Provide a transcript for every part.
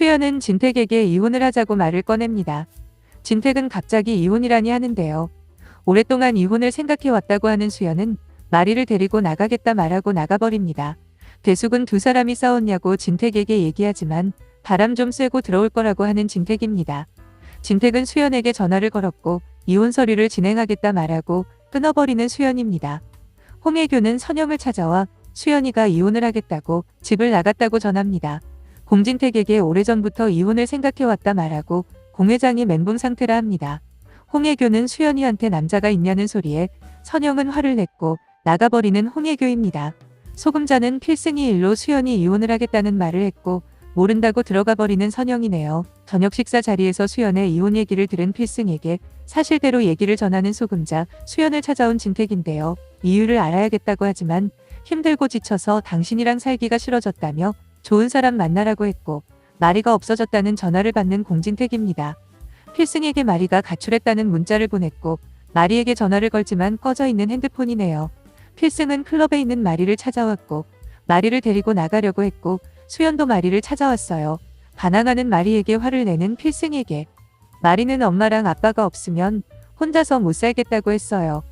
수연은 진택에게 이혼을 하자고 말을 꺼냅니다. 진택은 갑자기 이혼이라니 하는데요. 오랫동안 이혼을 생각해왔다고 하는 수연은 마리를 데리고 나가겠다 말하고 나가버립니다. 대숙은 두 사람이 싸웠냐고 진택에게 얘기하지만 바람 좀 쐬고 들어올 거라고 하는 진택입니다. 진택은 수연에게 전화를 걸었고 이혼 서류를 진행하겠다 말하고 끊어버리는 수연입니다. 홍혜교는 선영을 찾아와 수연이가 이혼을 하겠다고 집을 나갔다고 전합니다. 공진택에게 오래전부터 이혼을 생각해왔다 말하고 공 회장이 멘붕 상태라 합니다. 홍혜교는 수연이한테 남자가 있냐는 소리에 선영은 화를 냈고 나가버리는 홍혜교입니다. 소금자는 필승이 일로 수연이 이혼을 하겠다는 말을 했고 모른다고 들어가 버리는 선영이네요. 저녁 식사 자리에서 수연의 이혼 얘기를 들은 필승에게 사실대로 얘기를 전하는 소금자 수연을 찾아온 진택인데요. 이유를 알아야겠다고 하지만 힘들고 지쳐서 당신이랑 살기가 싫어졌다며 좋은 사람 만나라고 했고 마리가 없어졌다는 전화를 받는 공진택입니다. 필승에게 마리가 가출했다는 문자를 보냈고 마리에게 전화를 걸지만 꺼져 있는 핸드폰이네요. 필승은 클럽에 있는 마리를 찾아왔고 마리를 데리고 나가려고 했고 수연도 마리를 찾아왔어요. 반항하는 마리에게 화를 내는 필승에게 마리는 엄마랑 아빠가 없으면 혼자서 못 살겠다고 했어요.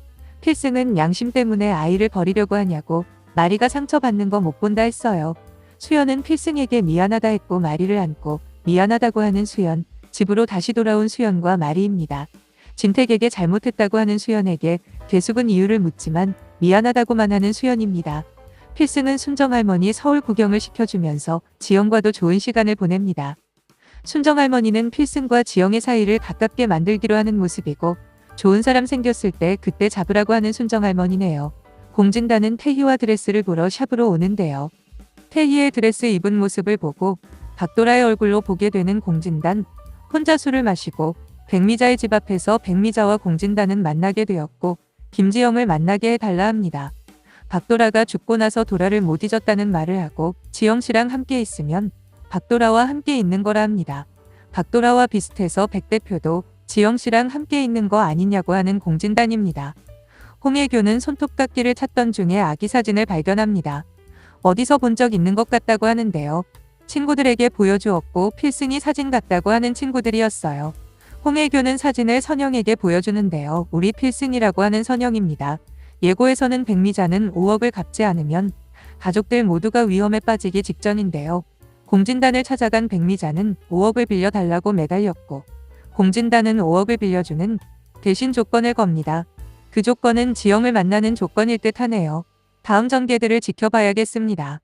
필승은 양심 때문에 아이를 버리려고 하냐고 마리가 상처받는 거 못 본다 했어요. 수연은 필승에게 미안하다 했고 마리를 안고 미안하다고 하는 수연, 집으로 다시 돌아온 수연과 마리입니다. 진택에게 잘못했다고 하는 수연에게 대숙은 이유를 묻지만 미안하다고만 하는 수연입니다. 필승은 순정할머니 서울 구경을 시켜주면서 지영과도 좋은 시간을 보냅니다. 순정할머니는 필승과 지영의 사이를 가깝게 만들기로 하는 모습이고 좋은 사람 생겼을 때 그때 잡으라고 하는 순정할머니네요. 공진단은 태희와 드레스를 보러 샵으로 오는데요. 태희의 드레스 입은 모습을 보고 박도라의 얼굴로 보게 되는 공진단 혼자 술을 마시고 백미자의 집 앞에서 백미자와 공진단은 만나게 되었고 김지영을 만나게 해달라 합니다. 박도라가 죽고 나서 도라를 못 잊었다는 말을 하고 지영 씨랑 함께 있으면 박도라와 함께 있는 거라 합니다. 박도라와 비슷해서 백 대표도 지영 씨랑 함께 있는 거 아니냐고 하는 공진단입니다. 홍혜교는 손톱깎이를 찾던 중에 아기 사진을 발견합니다. 어디서 본 적 있는 것 같다고 하는데요. 친구들에게 보여주었고 필승이 사진 같다고 하는 친구들이었어요. 홍혜교는 사진을 선영에게 보여주는데요. 우리 필승이라고 하는 선영입니다. 예고에서는 백미자는 5억을 갚지 않으면 가족들 모두가 위험에 빠지기 직전인데요. 공진단을 찾아간 백미자는 5억을 빌려달라고 매달렸고 공진단은 5억을 빌려주는 대신 조건을 겁니다. 그 조건은 지영을 만나는 조건일 듯 하네요. 다음 전개들을 지켜봐야겠습니다.